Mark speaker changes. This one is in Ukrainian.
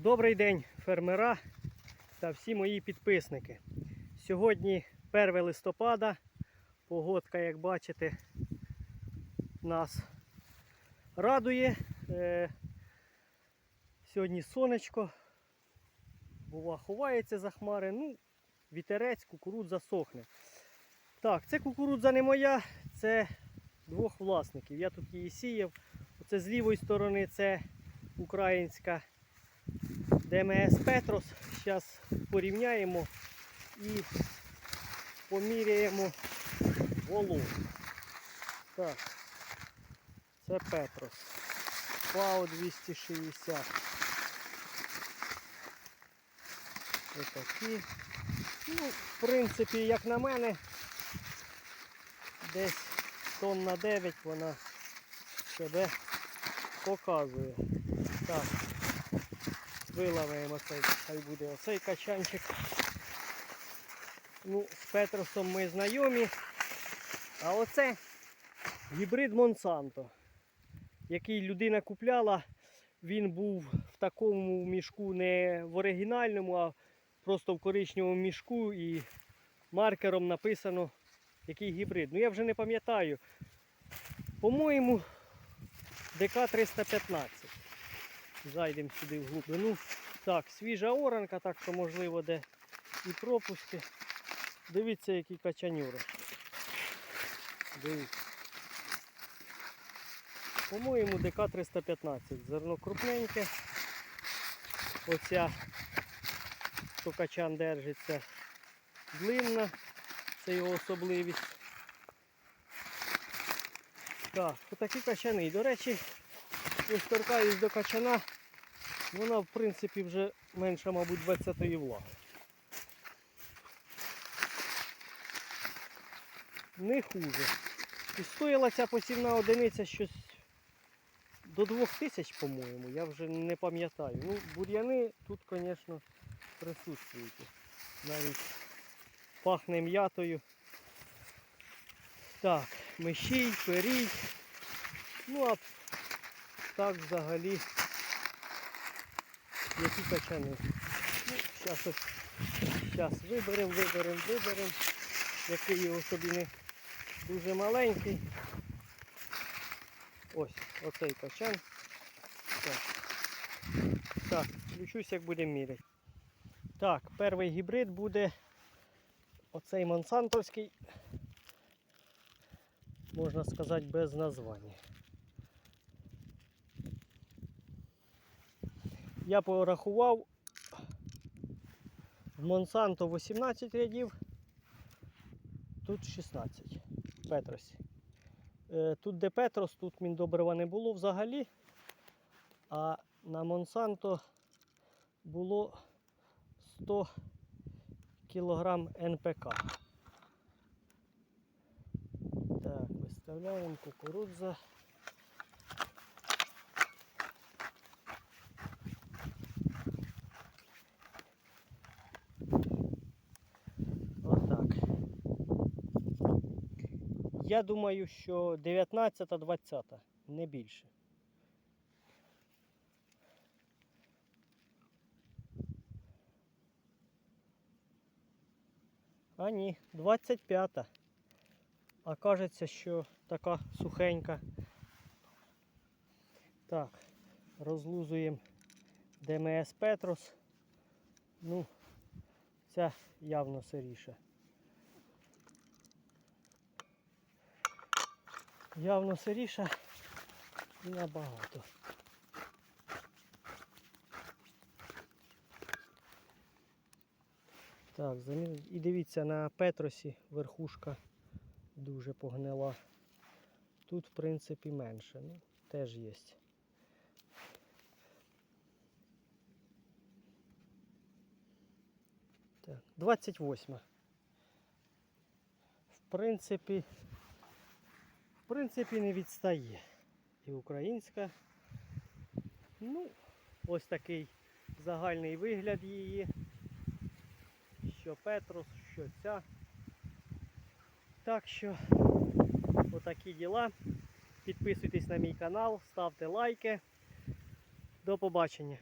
Speaker 1: Добрий день, фермера та всі мої підписники. Сьогодні 1 листопада. Погодка, як бачите, нас радує. Е, Сьогодні сонечко. Бува ховається за хмари. Ну, вітерець, кукурудза сохне. Так, це кукурудза не моя, це двох власників. Я тут її сіяв. Оце з лівої сторони це українська ДМС Петрос. Зараз порівняємо і поміряємо вологу. Так, це Петрос. ПАО 260. Отакі. Ну, в принципі, як на мене, десь тонн на 9 вона себе показує. Так, вилаваємо цей, хай буде оцей качанчик. Ну, з Петросом ми знайомі. А оце гібрид Монсанто, який людина купляла. Він був в такому мішку не в оригінальному, а просто в коричневому мішку і маркером написано, який гібрид. Ну я вже не пам'ятаю. По-моєму, ДК-315. Зайдемо сюди в глибину. Так, свіжа оранка, так що можливо де і пропуски. Дивіться, які качанюри. Дивіться. По-моєму, ДК-315. Зерно крупненьке. Оця, що качан держиться, длинна. Це його особливість. Так, отакі качани. До речі, ось торкаюсь до качана. Вона в принципі вже менша, мабуть, 20-ї влаги. Не хуже. І стоїла ця посівна одиниця щось до 2000, по-моєму, я вже не пам'ятаю. Ну, бур'яни тут, звісно, присутствують. Навіть пахне м'ятою. Так, мишій, перій. Ну а так взагалі які качани. Зараз зараз виберемо, виберемо, виберемо. Який його собі не дуже маленький. Ось, оцей качан. Так, так включусь, як будемо міряти. Так, перший гібрид буде оцей Монсантовський, можна сказати, без названня. Я порахував в Монсанто 18 рядів, тут 16 Петросі. Е, Тут де Петрос, тут міндобрива не було взагалі, а на Монсанто було 100 кг НПК. Так, виставляємо кукурудза. Я думаю, що 19-20, не більше. А ні, 25-та. А кажеться, що така сухенька. Так, розлузуємо ДМС Петрос. Ну, ця явно сиріша. Явно сиріша і набагато. Так, і дивіться, на Петросі верхушка дуже погнила. Тут, в принципі, менше. Ну, теж є. Так, 28. В принципі, в принципі, не відстає. І українська. Ну, ось такий загальний вигляд її. Що Петрос, що ця. Так що, отакі діла. Підписуйтесь на мій канал, ставте лайки. До побачення.